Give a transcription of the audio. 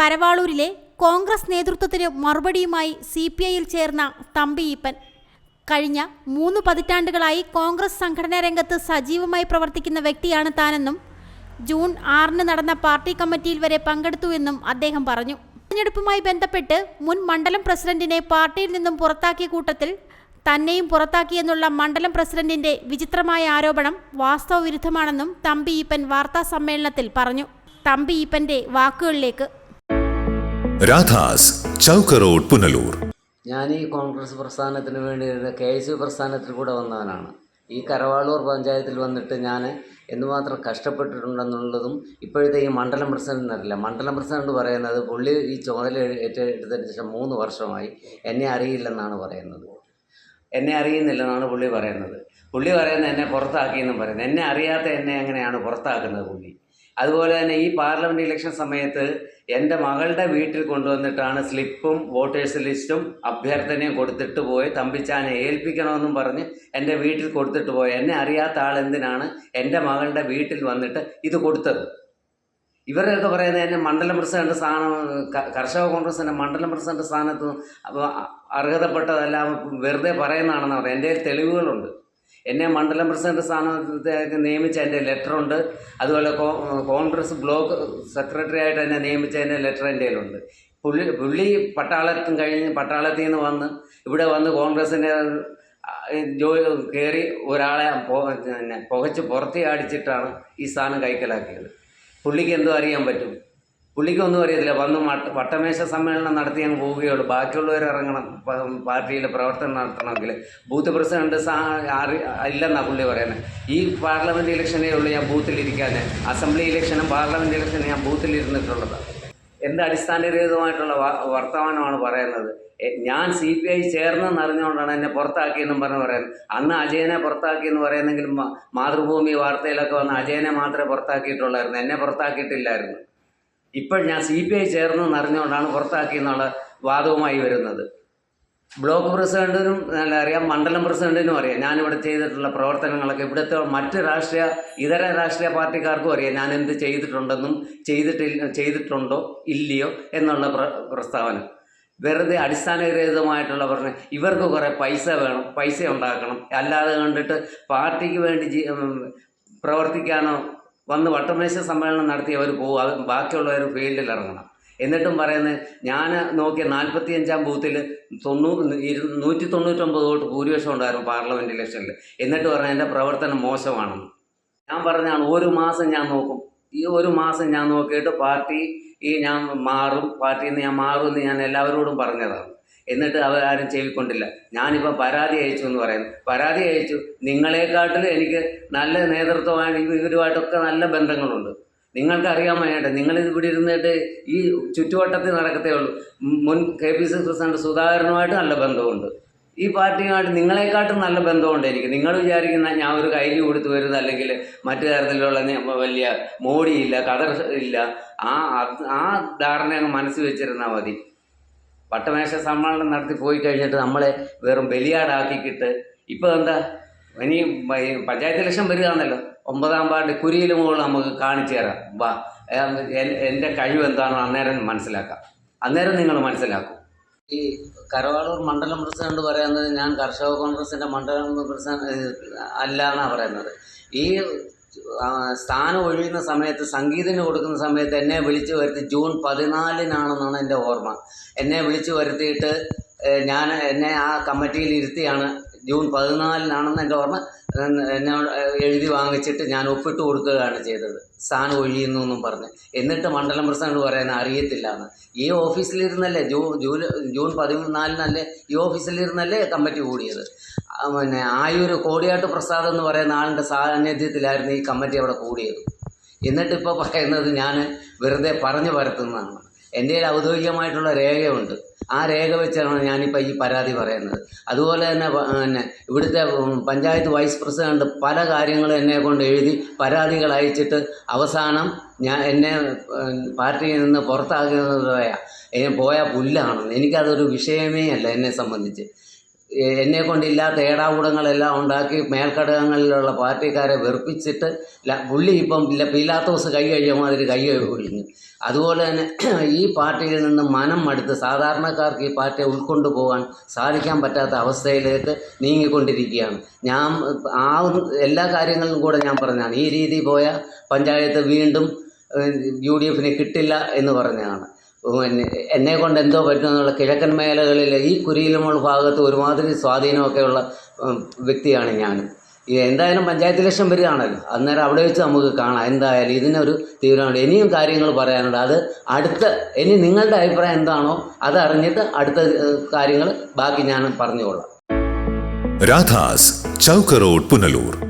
കരവാളൂരിലെ കോൺഗ്രസ് നേതൃത്വത്തിന് മറുപടിയുമായി C P ഐയിൽ ചേർന്ന തമ്പി ഈപ്പൻ. കഴിഞ്ഞ മൂന്ന് പതിറ്റാണ്ടുകളായി കോൺഗ്രസ് സംഘടനാ രംഗത്ത് സജീവമായി പ്രവർത്തിക്കുന്ന വ്യക്തിയാണ് താനെന്നും ജൂൺ ആറിന് നടന്ന പാർട്ടി കമ്മിറ്റിയിൽ വരെ പങ്കെടുത്തു എന്നും അദ്ദേഹം പറഞ്ഞു. തെരഞ്ഞെടുപ്പുമായി ബന്ധപ്പെട്ട് മുൻ മണ്ഡലം പ്രസിഡന്റിനെ പാർട്ടിയിൽ നിന്നും പുറത്താക്കിയ കൂട്ടത്തിൽ തന്നെയും പുറത്താക്കിയെന്നുള്ള മണ്ഡലം പ്രസിഡന്റിന്റെ വിചിത്രമായ ആരോപണം വാസ്തവവിരുദ്ധമാണെന്നും തമ്പി ഈപ്പൻ വാർത്താ സമ്മേളനത്തിൽ പറഞ്ഞു. തമ്പി ഈപ്പന്റെ വാക്കുകളിലേക്ക് രാധാസ് ചൗക്കറോഡ് പുനലൂർ. ഞാൻ ഈ കോൺഗ്രസ് പ്രസ്ഥാനത്തിന് വേണ്ടി കെ എസ് യു പ്രസ്ഥാനത്തിൽ കൂടെ വന്നവനാണ്. ഈ കരവാളൂർ പഞ്ചായത്തിൽ വന്നിട്ട് ഞാൻ എന്തുമാത്രം കഷ്ടപ്പെട്ടിട്ടുണ്ടെന്നുള്ളതും ഇപ്പോഴത്തെ ഈ മണ്ഡലം പ്രസിഡന്റ് അറിയില്ല മണ്ഡലം പ്രസിഡന്റ് പറയുന്നത് പുള്ളി ഈ ചുമതല ഏറ്റെടുത്തതിന് ശേഷം മൂന്ന് വർഷമായി എന്നെ അറിയില്ലെന്നാണ് പറയുന്നത്. എന്നെ അറിയുന്നില്ലെന്നാണ് പുള്ളി പറയുന്നത്. പുള്ളി പറയുന്നത് എന്നെ പുറത്താക്കിയെന്നും പറയുന്നത്. എന്നെ അറിയാത്ത എന്നെ എങ്ങനെയാണ് പുറത്താക്കുന്നത് പുള്ളി? അതുപോലെ തന്നെ ഈ പാർലമെന്റ് ഇലക്ഷൻ സമയത്ത് എന്റെ മകളുടെ വീട്ടിൽ കൊണ്ടുവന്നിട്ടാണ് സ്ലിപ്പും വോട്ടേഴ്സ് ലിസ്റ്റും അഭ്യർത്ഥനയും കൊടുത്തിട്ട് പോയി. തമ്പിച്ചാനെ ഏൽപ്പിക്കണമെന്നും പറഞ്ഞ് എന്റെ വീട്ടിൽ കൊടുത്തിട്ട് പോയി. എന്നെ അറിയാത്ത ആൾ എന്തിനാണ് എന്റെ മകളുടെ വീട്ടിൽ വന്നിട്ട് ഇത് കൊടുത്തത്? ഇവരൊക്കെ പറയുന്നത് എന്നെ മണ്ഡലം പ്രസിഡന്റ് സ്ഥാനം കർഷക കോൺഗ്രസിന്റെ മണ്ഡലം പ്രസിഡന്റ് സ്ഥാനത്ത് അർഹതപ്പെട്ടതെല്ലാം വെറുതെ പറയുന്നതാണെന്ന് പറയാം എന്റെ തെളിവുകളുണ്ട്. എന്നെ മണ്ഡലം പ്രസിഡന്റ് സ്ഥാനത്തേക്ക് നിയമിച്ച എന്റെ ലെറ്ററുണ്ട് അതുപോലെ കോൺഗ്രസ് ബ്ലോക്ക് സെക്രട്ടറി ആയിട്ട് എന്നെ നിയമിച്ച എന്റെ ലെറ്റർ എന്റെ കയ്യിലുണ്ട്. പുള്ളി പുള്ളി പട്ടാളത്തും കഴിഞ്ഞ് പട്ടാളത്തിൽ നിന്ന് വന്ന് ഇവിടെ വന്ന് കോൺഗ്രസിന്റെ ജോലി കയറി ഒരാളെ പുകച്ച് പുറത്തി അടിച്ചിട്ടാണ് ഈ സ്ഥാനം കൈക്കലാക്കിയത്. പുള്ളിക്ക് എന്തോ അറിയാൻ പറ്റും. പുള്ളിക്കൊന്നും അറിയത്തില്ല. വന്ന് വട്ടമേശ സമ്മേളനം നടത്തി അങ്ങ് പോവുകയുള്ളൂ. ബാക്കിയുള്ളവർ ഇറങ്ങണം. പാർട്ടിയിൽ പ്രവർത്തനം നടത്തണമെങ്കിൽ ബൂത്ത് പ്രസിഡന്റ് അറി ഇല്ലെന്നാണ് പുള്ളി പറയുന്നത് ഈ പാർലമെന്റ് ഇലക്ഷനേ ഉള്ളൂ ഞാൻ ബൂത്തിലിരിക്കാൻ അസംബ്ലി ഇലക്ഷനും പാർലമെന്റ് ഇലക്ഷനും ഞാൻ ബൂത്തിലിരുന്നിട്ടുള്ളത്. എന്ത് അടിസ്ഥാനരഹിതമായിട്ടുള്ള വർത്തമാനമാണ് പറയുന്നത്? ഞാൻ സി പി ഐ ചേർന്നെന്ന് അറിഞ്ഞുകൊണ്ടാണ് എന്നെ പുറത്താക്കിയെന്നും പറഞ്ഞ് പറയുന്നത്. അന്ന് അജയനെ പുറത്താക്കിയെന്ന് പറയുന്നെങ്കിൽ മാതൃഭൂമി വാർത്തയിലൊക്കെ വന്ന് അജയനെ മാത്രമേ പുറത്താക്കിയിട്ടുള്ളായിരുന്നു. എന്നെ പുറത്താക്കിയിട്ടില്ലായിരുന്നു. ഇപ്പോൾ ഞാൻ സി പി ഐ ചേർന്നെന്ന് പുറത്താക്കി പുറത്താക്കിയെന്നുള്ള വാദവുമായി വരുന്നത്. ബ്ലോക്ക് പ്രസിഡന്റിനും നല്ല അറിയാം മണ്ഡലം പ്രസിഡന്റിനും അറിയാം. ഞാനിവിടെ ചെയ്തിട്ടുള്ള പ്രവർത്തനങ്ങളൊക്കെ ഇവിടുത്തെ മറ്റ് രാഷ്ട്രീയ ഇതര രാഷ്ട്രീയ പാർട്ടിക്കാർക്കും അറിയാം. ഞാൻ എന്ത് ചെയ്തിട്ടുണ്ടെന്നും ചെയ്തിട്ടില്ല ചെയ്തിട്ടുണ്ടോ ഇല്ലയോ എന്നുള്ള പ്ര പ്രസ്താവന. വെറുതെ അടിസ്ഥാനരഹിതമായിട്ടുള്ള പറഞ്ഞ ഇവർക്ക് കുറേ പൈസ വേണം പൈസ ഉണ്ടാക്കണം. അല്ലാതെ കണ്ടിട്ട് പാർട്ടിക്ക് വേണ്ടി പ്രവർത്തിക്കാനോ വന്ന് വട്ടമേശ സമ്മേളനം നടത്തി അവർ പോകും ബാക്കിയുള്ളവർ ഫീൽഡിൽ ഇറങ്ങണം എന്നിട്ടും പറയുന്നത് ഞാൻ നോക്കിയ നാൽപ്പത്തി അഞ്ചാം ബൂത്തിൽ തൊണ്ണൂറ് നൂറ്റി തൊണ്ണൂറ്റൊമ്പത് വോട്ട് ഭൂരിപക്ഷം ഉണ്ടായിരുന്നു പാർലമെന്റ് ഇലക്ഷനിൽ എന്നിട്ട് പറഞ്ഞാൽ എന്റെ പ്രവർത്തനം മോശമാണെന്ന്. ഞാൻ പറഞ്ഞാണ് ഒരു മാസം ഞാൻ നോക്കും. ഈ ഒരു മാസം ഞാൻ നോക്കിയിട്ട് പാർട്ടി ഈ ഞാൻ മാറും. പാർട്ടിയിൽ നിന്ന് ഞാൻ മാറുമെന്ന് ഞാൻ എല്ലാവരോടും പറഞ്ഞതാണ്. എന്നിട്ട് അവരാരും ചെവിക്കൊണ്ടില്ല. ഞാനിപ്പോൾ പരാതി അയച്ചു എന്ന് പറയുന്നു. പരാതി അയച്ചു. നിങ്ങളെക്കാട്ടിൽ എനിക്ക് നല്ല നേതൃത്വമാണ്. ഇവരുമായിട്ടൊക്കെ നല്ല ബന്ധങ്ങളുണ്ട്. നിങ്ങൾക്ക് അറിയാൻ വയ്യാട്ടെ നിങ്ങൾ ഇവിടെ ഇരുന്നിട്ട് ഈ ചുറ്റുവട്ടത്തിൽ നടക്കത്തേ ഉള്ളൂ. മുൻ കെ പി സി പ്രസിഡന്റ് സുധാകരനുമായിട്ട് നല്ല ബന്ധമുണ്ട്. ഈ പാർട്ടിയുമായിട്ട് നിങ്ങളെക്കാട്ടും നല്ല ബന്ധമുണ്ട് എനിക്ക്. നിങ്ങൾ വിചാരിക്കുന്ന ഞാൻ ഒരു കൈലി കൊടുത്ത് വരുന്നത് അല്ലെങ്കിൽ മറ്റു തരത്തിലുള്ള വലിയ മോടിയില്ല കതർ ഇല്ല. ആ ആ ധാരണ അങ്ങ് മനസ്സിൽ വെച്ചിരുന്നാൽ മതി. വട്ടമേശ സമ്മേളനം നടത്തി പോയി കഴിഞ്ഞിട്ട് നമ്മളെ വെറും ബലിയാടാക്കിക്കിട്ട് ഇപ്പോൾ എന്താ? ഇനി പഞ്ചായത്ത് ഇലക്ഷൻ വരികയാണല്ലോ. ഒമ്പതാം വാർഡ് കുരിയിൽ മുകളിൽ നമുക്ക് കാണിച്ചു തരാം. വാ എന്റെ കഴിവ് എന്താണോ അന്നേരം മനസ്സിലാക്കാം. അന്നേരം നിങ്ങൾ മനസ്സിലാക്കും. ഈ കരവാളൂർ മണ്ഡലം പ്രസിഡന്റ് പറയുന്നത് ഞാൻ കർഷക കോൺഗ്രസിന്റെ മണ്ഡലം പ്രസിഡന്റ് അല്ല എന്നാണ് പറയുന്നത്. ഈ സ്ഥാനം ഒഴിയുന്ന സമയത്ത് സംഗീതിന് കൊടുക്കുന്ന സമയത്ത് എന്നെ വിളിച്ചു വരുത്തി ജൂൺ പതിനാലിനാണെന്നാണ് എന്റെ ഓർമ്മ. എന്നെ വിളിച്ചു വരുത്തിയിട്ട് ഞാൻ എന്നെ ആ കമ്മിറ്റിയിൽ ഇരുത്തിയാണ്. ജൂൺ പതിനാലിനാണെന്ന് എന്റെ ഓർമ്മ എന്നോട് എഴുതി വാങ്ങിച്ചിട്ട് ഞാൻ ഒപ്പിട്ട് കൊടുക്കുകയാണ് ചെയ്തത്. സ്ഥാനം ഒഴിയുന്നു എന്നും പറഞ്ഞ്. എന്നിട്ട് മണ്ഡലം പ്രസിഡന്റ് പറയുന്നത് അറിയത്തില്ല എന്ന് ഈ ഓഫീസിലിരുന്നല്ലേ ജൂ ജൂല ജൂൺ പതിനാലിനല്ലേ ഈ ഓഫീസിലിരുന്നല്ലേ കമ്മിറ്റി കൂടിയത്? പിന്നെ ആയൂർ കോടിയാട്ട് പ്രസാദ് എന്ന് പറയുന്ന ആളിന്റെ സാന്നിധ്യത്തിലായിരുന്നു ഈ കമ്മിറ്റി അവിടെ കൂടിയത്. എന്നിട്ടിപ്പോൾ പറയുന്നത് ഞാൻ വെറുതെ പറഞ്ഞു പരത്തുന്നതാണ്. എന്റെ കയ്യിൽ ഔദ്യോഗികമായിട്ടുള്ള രേഖയുണ്ട്. ആ രേഖ വെച്ചാണ് ഞാനിപ്പോൾ ഈ പരാതി പറയുന്നത്. അതുപോലെ തന്നെ പിന്നെ ഇവിടുത്തെ പഞ്ചായത്ത് വൈസ് പ്രസിഡന്റ് പല കാര്യങ്ങളും എന്നെ കൊണ്ട് എഴുതി പരാതികൾ അയച്ചിട്ട് അവസാനം ഞാൻ എന്നെ പാർട്ടിയിൽ നിന്ന് പുറത്താക്കുന്നത് പോയ പോയ പുല്ലാണെന്ന്. എനിക്കതൊരു വിഷയമേ അല്ല എന്നെ സംബന്ധിച്ച്. എന്നെ കൊണ്ടില്ലാത്ത ഏടാകൂടങ്ങളെല്ലാം ഉണ്ടാക്കി മേൽഘടകങ്ങളിലുള്ള പാർട്ടിക്കാരെ വെറുപ്പിച്ചിട്ട് പുള്ളി ഇപ്പം ഇല്ല പീലാത്തോസ് കൈ കഴിയ മാതിരി കൈ ഒഴിഞ്ഞു അതുപോലെ തന്നെ ഈ പാർട്ടിയിൽ നിന്ന് മനം മടുത്ത് സാധാരണക്കാർക്ക് ഈ പാർട്ടിയെ ഉൾക്കൊണ്ടു പോകാൻ സാധിക്കാൻ പറ്റാത്ത അവസ്ഥയിലേക്ക് നീങ്ങിക്കൊണ്ടിരിക്കുകയാണ്. ഞാൻ ആ എല്ലാ കാര്യങ്ങളിലും കൂടെ ഞാൻ പറഞ്ഞാണ് ഈ രീതി പോയ പഞ്ചായത്ത് വീണ്ടും യു ഡി എഫിന് കിട്ടില്ല എന്ന് പറഞ്ഞതാണ്. എന്നെ കൊണ്ട് എന്തോ പറ്റുമെന്നുള്ള കിഴക്കൻ മേഖലകളിൽ ഈ കുരിയിലുമുള്ള ഭാഗത്ത് ഒരുമാതിരി സ്വാധീനമൊക്കെയുള്ള വ്യക്തിയാണ് ഞാൻ. എന്തായാലും പഞ്ചായത്ത് ഇലക്ഷൻ വരികയാണല്ലോ. അന്നേരം അവിടെ വെച്ച് നമുക്ക് കാണാം. എന്തായാലും ഇതിനൊരു തീരുമാനം ഇനിയും കാര്യങ്ങൾ പറയാനുണ്ട്. അത് അടുത്ത ഇനി നിങ്ങളുടെ അഭിപ്രായം എന്താണോ അത് അടുത്ത കാര്യങ്ങൾ ബാക്കി ഞാൻ പറഞ്ഞുകൊള്ളാം. രാധാസ് ചൗക്കറോഡ് പുനലൂർ.